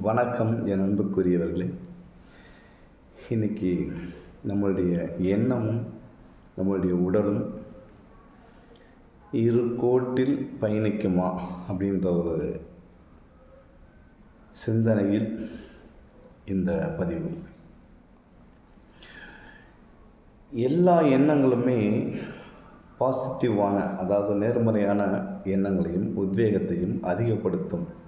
வணக்கம் என் அன்புக்குரியவர்களே. இன்றைக்கி நம்மளுடைய எண்ணமும் நம்மளுடைய உடலும் இரு கோட்டில் பயணிக்குமா அப்படின்ற ஒரு சிந்தனையில் இந்த பதிவு. எல்லா எண்ணங்களுமே பாசிட்டிவான அதாவது நேர்மறையான எண்ணங்களையும் உத்வேகத்தையும் அதிகப்படுத்தும்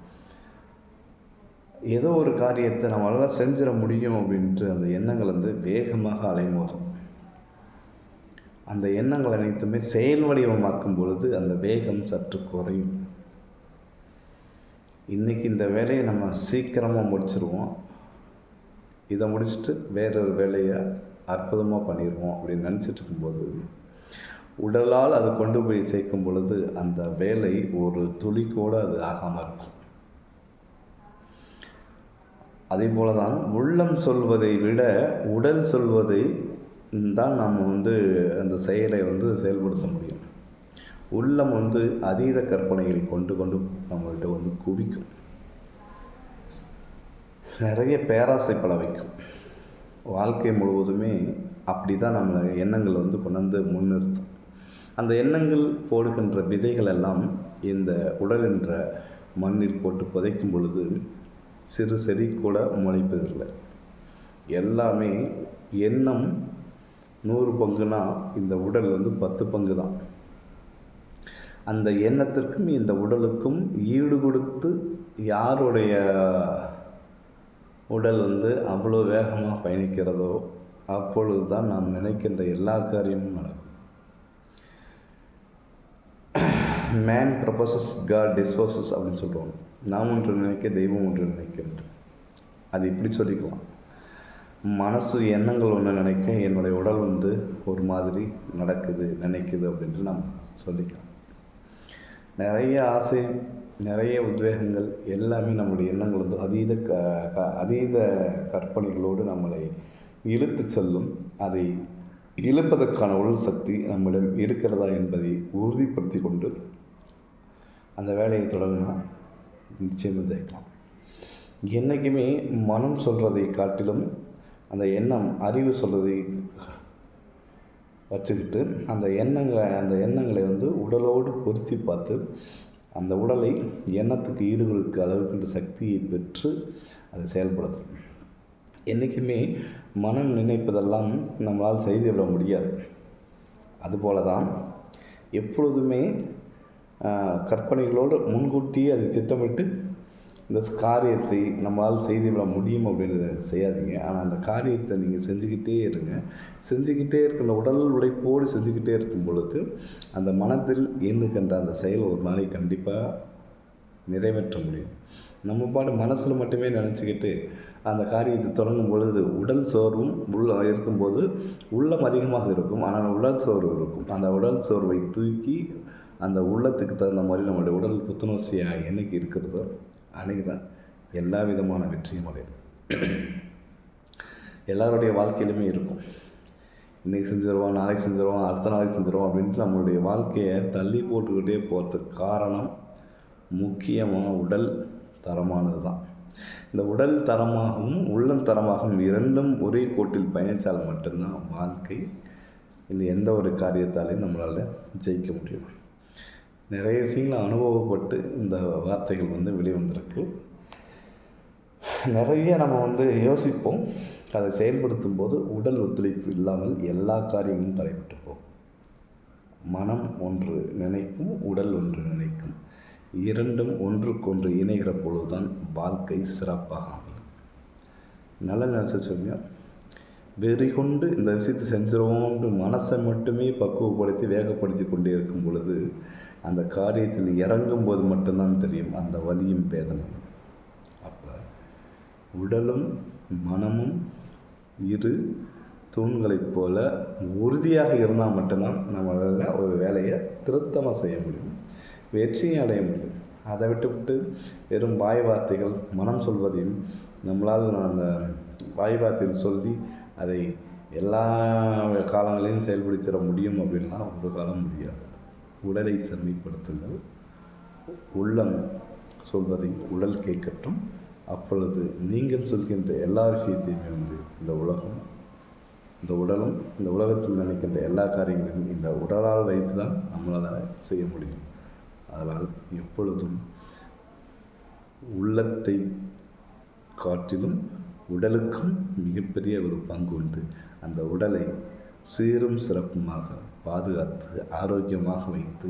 ஏதோ ஒரு காரியத்தை நம்மளால் செஞ்சிட முடியும் அப்படின்ட்டு அந்த எண்ணங்கள் வந்து வேகமாக அலைமோதும். அந்த எண்ணங்கள் அனைத்துமே செயல் வடிவமாக்கும் பொழுது அந்த வேகம் சற்று குறையும். இன்றைக்கி இந்த வேலையை நம்ம சீக்கிரமாக முடிச்சிருவோம். இதை முடிச்சுட்டு வேறொரு வேலையை அற்புதமாக பண்ணிடுவோம் அப்படின்னு நினச்சிட்டு இருக்கும்போது உடலால் அது கொண்டு போய் சேர்க்கும் பொழுது அந்த வேலை ஒரு துளி கூட அது ஆகாமல் இருக்கும். அதே போல தான் உள்ளம் சொல்வதை விட உடல் சொல்வதை தான் நம்ம வந்து அந்த செயலை வந்து செயல்படுத்த முடியும். உள்ளம் வந்து அதீத கற்பனையில் கொண்டு கொண்டு நம்மள்கிட்ட வந்து குவிக்கும். நிறைய பேராசை பல வைக்கும். வாழ்க்கை முழுவதுமே அப்படி தான் நம்ம எண்ணங்கள் வந்து கொண்டு வந்து முன்னிறுத்தும். அந்த எண்ணங்கள் போடுகின்ற விதைகள் எல்லாம் இந்த உடல் என்ற மண்ணில் போட்டு புதைக்கும் பொழுது சிறு செடி கூட முளைப்பதில்லை. எல்லாமே எண்ணம் நூறு பங்குனா இந்த உடல் வந்து பத்து பங்கு தான் அந்த எண்ணத்திற்கும் இந்த உடலுக்கும் ஈடு கொடுத்து யாருடைய உடல் வந்து அவ்வளோ வேகமாக பயணிக்கிறதோ அப்பொழுது தான் நாம் நினைக்கின்ற எல்லா காரியமும் நடக்கும். மேன் ப்ரப்போசஸ் காட் டிஸ்போசஸ் அப்படின்னு சொல்லுவாங்க நாம் ஒன்று நினைக்க தெய்வம் ஒன்று நினைக்கிறது அது இப்படி சொல்லிக்கலாம் மனசு எண்ணங்கள் ஒன்று நினைக்க என்னுடைய உடல் வந்து ஒரு மாதிரி நடக்குது நினைக்குது அப்படின்ட்டு நாம் சொல்லிக்கலாம். நிறைய ஆசை நிறைய உத்வேகங்கள் எல்லாமே நம்முடைய எண்ணங்கள் வந்து அதீத க க அதீத கற்பனைகளோடு நம்மளை இழுத்து செல்லும். அதை இழுப்பதற்கான உடல் சக்தி நம்மிடம் இருக்கிறதா என்பதை உறுதிப்படுத்தி கொண்டு அந்த வேலையை தொடங்கினா நிச்சயமாக ஜெயிக்கலாம். என்றைக்குமே மனம் சொல்கிறதை காட்டிலும் அந்த எண்ணம் அறிவு சொல்கிறதை வச்சுக்கிட்டு அந்த எண்ணங்களை அந்த எண்ணங்களை வந்து உடலோடு பொருத்தி பார்த்து அந்த உடலை எண்ணத்துக்கு ஈடுகளுக்கு அளவுக்கு சக்தியை பெற்று அதை செயல்படுத்தும் என்றைக்குமே மனம் நினைப்பதெல்லாம் நம்மளால் செய்துவிட முடியாது. அதுபோல தான் எப்பொழுதுமே கற்பனைகளோடு முன்கூட்டியே அதை திட்டமிட்டு இந்த காரியத்தை நம்மளால் செய்துவிட முடியும் அப்படின்னு செய்யாதீங்க. ஆனால் அந்த காரியத்தை நீங்கள் செஞ்சுக்கிட்டே இருங்க. செஞ்சுக்கிட்டே இருக்கிற உடல் உழைப்போடு செஞ்சுக்கிட்டே இருக்கும் பொழுது அந்த மனத்தில் எண்ணுகின்ற அந்த செயல் ஒரு நாளைக்கு கண்டிப்பாக நிறைவேற்ற முடியும். நம்ம பாடு மனசில் மட்டுமே நினச்சிக்கிட்டு அந்த காரியத்தை தொடங்கும் பொழுது உடல் சோர்வும் உள்ள இருக்கும்போது உள்ளம் அதிகமாக இருக்கும். ஆனால் உடல் சோர்வு இருக்கும். அந்த உடல் சோர்வை தூக்கி அந்த உள்ளத்துக்கு தகுந்த மாதிரி நம்மளுடைய உடல் புத்துணர்ச்சியாக என்னைக்கு இருக்கிறதோ அன்றைக்கி தான் எல்லா விதமான வெற்றியும் அடையும். எல்லாருடைய வாழ்க்கையிலுமே இருக்கும். இன்றைக்கி செஞ்சிருவோம் நாளைக்கு செஞ்சிருவோம் அடுத்த நாளைக்கு செஞ்சிருவோம் அப்படின்ட்டு நம்மளுடைய வாழ்க்கையை தள்ளி போட்டுக்கிட்டே போகிறதுக்கு காரணம் முக்கியமாக உடல் தரமானது தான். இந்த உடல் தரமாகவும் உள்ளம் தரமாகவும் இரண்டும் ஒரே கோட்டில் பயணித்தால் மட்டும்தான் வாழ்க்கை. இல்லை எந்த ஒரு காரியத்தாலையும் நம்மளால் ஜெயிக்க முடியும். நிறைய விஷயங்களை அனுபவப்பட்டு இந்த வார்த்தைகள் வந்து வெளிவந்திருக்கு. நிறைய நம்ம வந்து யோசிப்போம். அதை செயல்படுத்தும் போது உடல் ஒத்துழைப்பு இல்லாமல் எல்லா காரியங்களும் தடைப்பட்டு போகும். மனம் ஒன்று நினைக்கும் உடல் ஒன்று நினைக்கும். இரண்டும் ஒன்றுக்கொன்று இணைகிற பொழுதுதான் வாழ்க்கை சிறப்பாக அமையும். நல்ல நினைச்ச சொல்லுங்க வெறி கொண்டு இந்த விஷயத்தை செஞ்சிருவோம்னு மனசை மட்டுமே பக்குவப்படுத்தி வேகப்படுத்தி கொண்டே இருக்கும் பொழுது அந்த காரியத்தில் இறங்கும் போது மட்டும்தான் தெரியும் அந்த வலியும் வேதனையும். அப்போ உடலும் மனமும் இரு தூண்களைப் போல உறுதியாக இருந்தால் மட்டும்தான் நம்மளால் ஒரு வேலையை திருத்தமாக செய்ய முடியும் வெற்றியும் அடைய முடியும். அதை விட்டுவிட்டு வெறும் வாய் வார்த்தைகள் மனம் சொல்வதையும் நம்மளால் அந்த வாய் வார்த்தையில் சொல்லி அதை எல்லா காலங்களையும் செயல்படுத்திட முடியும் அப்படின்னா ஒரு காலம் முடியாது. உடலை செம்மைப்படுத்துங்கள். உள்ளம் சொல்வதை உடல் கேட்கட்டும். அப்பொழுது நீங்கள் சொல்கின்ற எல்லா விஷயத்தையுமே வந்து இந்த உலகம் இந்த உடலும் இந்த உலகத்தில் நினைக்கின்ற எல்லா காரியங்களையும் இந்த உடலால் வைத்து தான் நம்மளால் செய்ய முடியும். அதனால் எப்பொழுதும் உள்ளத்தை காட்டிலும் உடலுக்கும் மிகப்பெரிய ஒரு பங்கு உண்டு. அந்த உடலை சீரும் சிறப்புமாக பாதுகாத்து ஆரோக்கியமாக வைத்து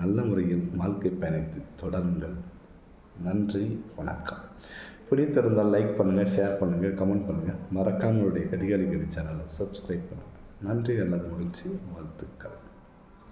நல்ல முறையில் வாழ்க்கை பயணித்து தொடருங்கள். நன்றி வணக்கம். பிடித்திருந்தால் லைக் பண்ணுங்கள் ஷேர் பண்ணுங்கள் கமெண்ட் பண்ணுங்கள் மறக்காமலுடைய கரிகாலி சேனலை சப்ஸ்கிரைப் பண்ணுங்கள் நன்றி அல்லது மகிழ்ச்சி வாழ்த்துக்கள்.